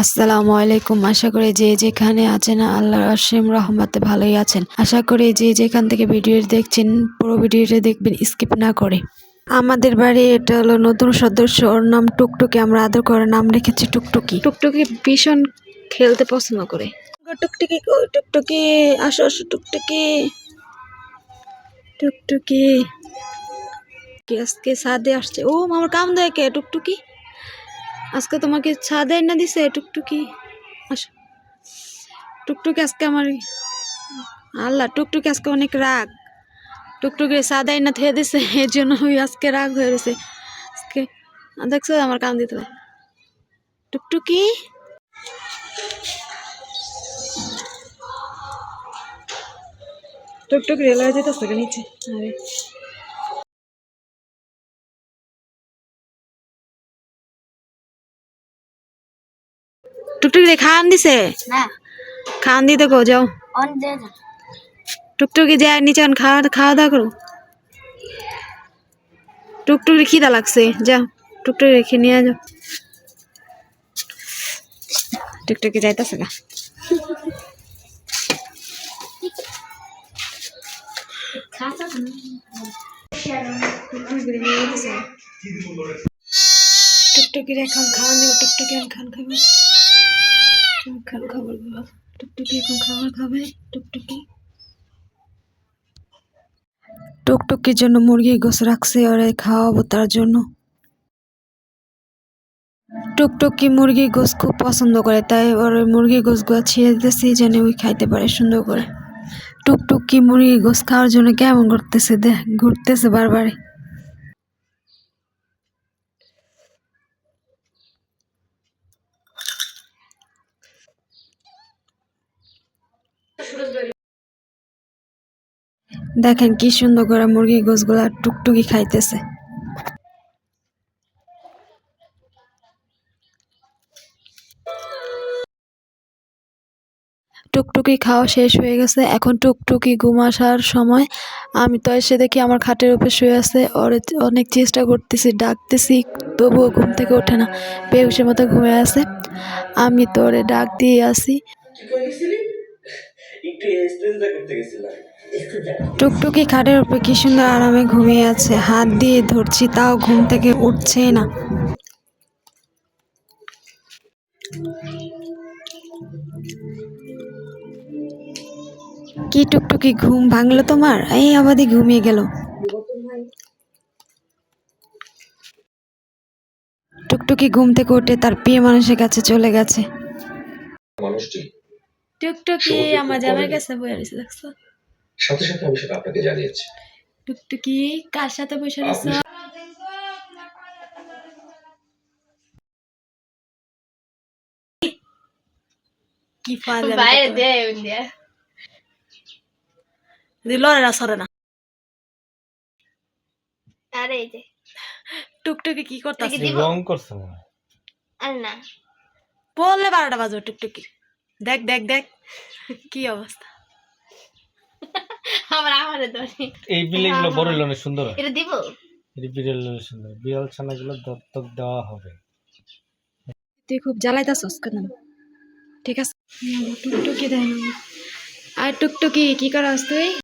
আসসালামু আলাইকুম। আশা করি যে যেখানে আছেন আল্লাহর অসীম রহমতে ভালোই আছেন। আশা করি যে যেখান থেকে ভিডিও দেখছেন পুরো ভিডিওটা দেখবেন স্কিপ না করে। আমাদের বাড়ি এটা হলো নতুন সদস্য ওর নাম টুকটুকি। আমরা আদর করে নাম রেখেছি টুকটুকি। টুকটুকি ভীষণ খেলতে পছন্দ করে। টুকটুকি? টুকটুকি আসো আসো টুকটুকি। টুকটুকি। কি আজকে সাদে আসছে? ও আমার কাম দেয় কে? টুকটুকি? আজকে তোমাকে ছাদে না দিছে, টুকটুকি। আসো। টুকটুকি আজকে আমার আল্লাহ, টুকটুকি আজকে অনেক রাগ। টুকটুকি সাদাই না, থেয়ে দিছে, এর জন্য ওই আজকে রাগ হয়ে গেছে আজকে দেখছ, আমার কাম দিতে টুকটুকি? টুকটুকি রেলওয়ে যেতেছে কে নিচে। আরে। টুকটুকি রে খান দিছে? না খান দিতে কো যাও। অন দে দে টুকটুকি যায় নিচে খাওয়া খাওয়া দাওয়া করো। টুকটুকি খিদা লাগছে যাও। টুকটুকি রেখে নিয়ে যাও। টুকটুকি যাইতেছে না টুকটুকি রে এখন খাওয়া দেবো টুকটুকি এখন খান খাবে। খান খাবার খাব। টুকটুকি এখন খাবার খাবে, টুকটুকি। টুকটুকির জন্য মুরগি গোস রাখছে ওরে খাওয়াবো তার জন্য। টুকটুকি মুরগি গোস খুব পছন্দ করে, তাই ওর মুরগি গোসগুলো ছিঁড়ে দিতেছি যেন ওই খাইতে পারে সুন্দর করে। টুকটুকি মুরগি গোস খাওয়ার জন্য কেমন করতেছে দেখ ঘুরতেছে বারবারে দেখেন কি সুন্দর করে মুরগি গোসগুলা টুকটুকি খাইতেছে। টুকটুকি খাওয়া শেষ হয়ে গেছে। এখন টুকটুকি ঘুম আসার সময় আমি তো এসে দেখি আমার খাটের উপর শুয়ে আছে। অনেক চেষ্টা করতেছি, ডাকতেছি, তবুও ঘুম থেকে ওঠে না। বেহুশের মতো ঘুমে আছে। আমি তো ওরে ডাক দিয়ে আসি। টুকটুকি খাটের উপরে কি সুন্দর আরামে ঘুমিয়ে আছে। হাত দিয়ে ধরছি তাও ঘুম থেকে উঠছেই না। কি টুকটুকি ঘুম ভাঙলো তোমার? এই আবাদি ঘুমিয়ে গেল। টুকটুকি ঘুম থেকে উঠে তার প্রিয় মানুষের কাছে চলে গেছে। মানুষটি টুকটুকি আমার জামাই কাছে রয়েছে দেখছ? সাথে সাথে আমি সেটা আপনাকে জানিয়েছি। টুকটুকি কার সাথে বসে রয়েছে কি ফাজলামি বাইরে করতে দে ইন্ডিয়া দিল না সরে না। আরে এই যে। টুকটুকি কি করতেছে? রং করছে আর না। বললে বারোটা বাজো টুকটুকি। দেখ দেখ দেখ। কি অবস্থা? আমার আমারে ধরে। এই বিলে গুলো বড় হলে অনেক সুন্দর হয়। এটা দিব? এই বিড়াল হলে সুন্দর। বিড়াল ছানা গুলো দত্তক দেওয়া হবে। তুই খুব জ্বালাইতাছস কেন? ঠিক আছে? টুকটুকি দেখ আর টুকটুকি কি করাস তুই?